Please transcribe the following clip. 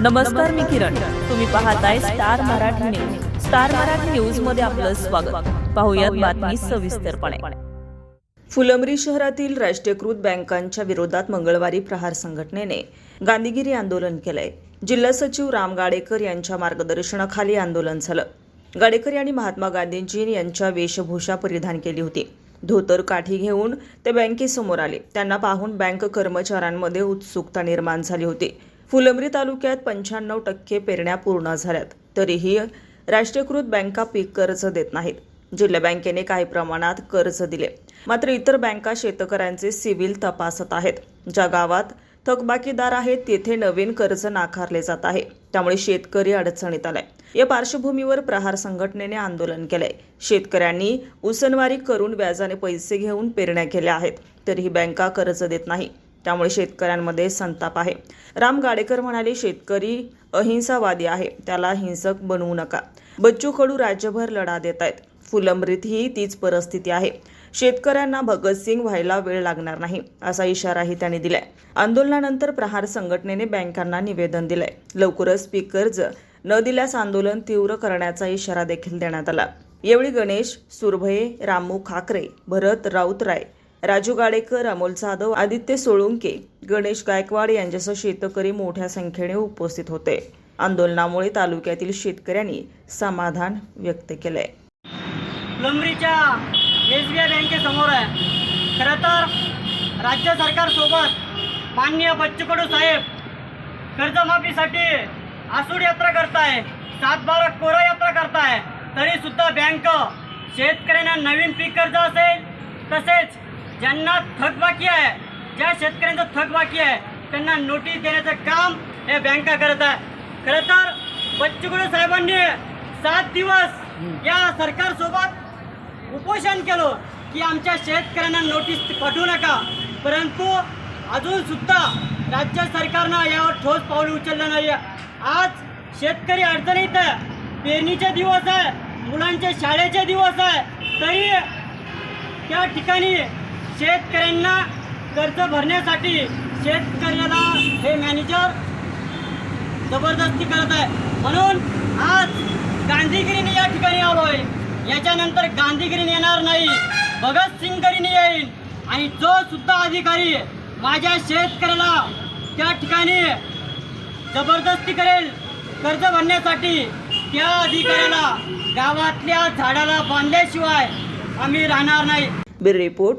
नमस्कार मी किरण. तुम्ही पाहताय Star Marathi news. Star Marathi न्यूजमध्ये आपलं स्वागत. पाहुयात बातमी सविस्तरपणे. फुलंब्री शहरातील राष्ट्रीयकृत बँकांच्या विरोधात मंगळवारी प्रहार संघटनेने गांधीगिरी आंदोलन केलंय. जिल्हा सचिव राम गाडेकर यांच्या मार्गदर्शनाखाली आंदोलन झालं. गाडेकर यांनी महात्मा गांधीजी यांच्या वेशभूषा परिधान केली होती. धोतर काठी घेऊन ते बँकेसमोर आले. त्यांना पाहून बँक कर्मचाऱ्यांमध्ये उत्सुकता निर्माण झाली होती. फुलंब्री तालुक्यात पंच्याण्णव टक्के पेरण्या पूर्ण झाल्यात. तरीही राष्ट्रीयकृत बँका पीक कर्ज देत नाहीत. जिल्हा बँकेने काही प्रमाणात कर्ज दिले. मात्र इतर बँका शेतकऱ्यांचे सिव्हिल तपासत आहेत. ज्या गावात थकबाकीदार आहेत तेथे नवीन कर्ज नाकारले जात आहे. त्यामुळे शेतकरी अडचणीत आलाय. या पार्श्वभूमीवर प्रहार संघटनेने आंदोलन केलंय. शेतकऱ्यांनी उसनवारी करून व्याजाने पैसे घेऊन पेरण्या केल्या आहेत. तरीही बँका कर्ज देत नाही. त्यामुळे शेतकऱ्यांमध्ये संताप आहे. राम गाडेकर म्हणाले शेतकरी अहिंसावादी आहे. त्याला हिंसक बनवू नका. बच्चू कडू राज्यभर लढा देत आहेत. फुलंब्रीतही तीच परिस्थिती आहे. शेतकऱ्यांना भगतसिंग व्हायला वेळ लागणार नाही असा इशाराही त्यांनी दिलाय. आंदोलनानंतर प्रहार संघटनेने बँकांना निवेदन दिलंय. लवकरच पीक कर्ज न दिल्यास आंदोलन तीव्र करण्याचा इशारा देखील देण्यात आला. यावेळी गणेश सुरभये रामू खाकरे भरत राऊतराय राजू गाडेकर अमोल जाधव आदित्य सोळुंके गणेश गायकवाड यांच्यासह शेतकरी मोठ्या संख्येने उपस्थित होते. आंदोलनामुळे तालुक्यातील शेतकऱ्यांनी समाधान व्यक्त केलंय. लंबरीच्या एस बी आय बँकेसमोर आहे. खरं तर राज्य सरकारसोबत माननीय बच्चकडू साहेब कर्जमाफीसाठी आसूड यात्रा करताय सात बारा कोरा यात्रा करताय तरी सुद्धा बँक शेतकऱ्यांना नवीन पीक कर्ज असेल तसेच ज्यांना थकबाकी आहे ज्या शेतकऱ्यांचं थकबाकी आहे त्यांना नोटीस देण्याचं काम हे बँका करत आहे. खरं तर बच्चूकडू साहेबांनी सात दिवस या सरकारसोबत उपोषण केलं की आमच्या शेतकऱ्यांना नोटीस पाठवू नका. परंतु अजूनसुद्धा राज्य सरकारनं यावर ठोस पाऊल उचललं नाही आज शेतकरी अडचणीत आहे. पेरणीचे दिवस आहे मुलांचे शाळेचे दिवस आहे. तरी त्या ठिकाणी शेतकऱ्यांना कर्ज भरण्यासाठी शेतकऱ्याला हे मॅनेजर जबरदस्ती करत आहे. म्हणून आज गांधीगिरीने या ठिकाणी आलोय. याच्यानंतर गांधीगिरीने येणार नाही. भगतसिंगगिरीने येईल. आणि जो सुद्धा अधिकारी माझ्या शेतकऱ्याला त्या ठिकाणी जबरदस्ती करेल कर्ज भरण्यासाठी त्या अधिकाऱ्याला गावातल्या झाडाला बांधल्याशिवाय आम्ही राहणार नाही. Bill report.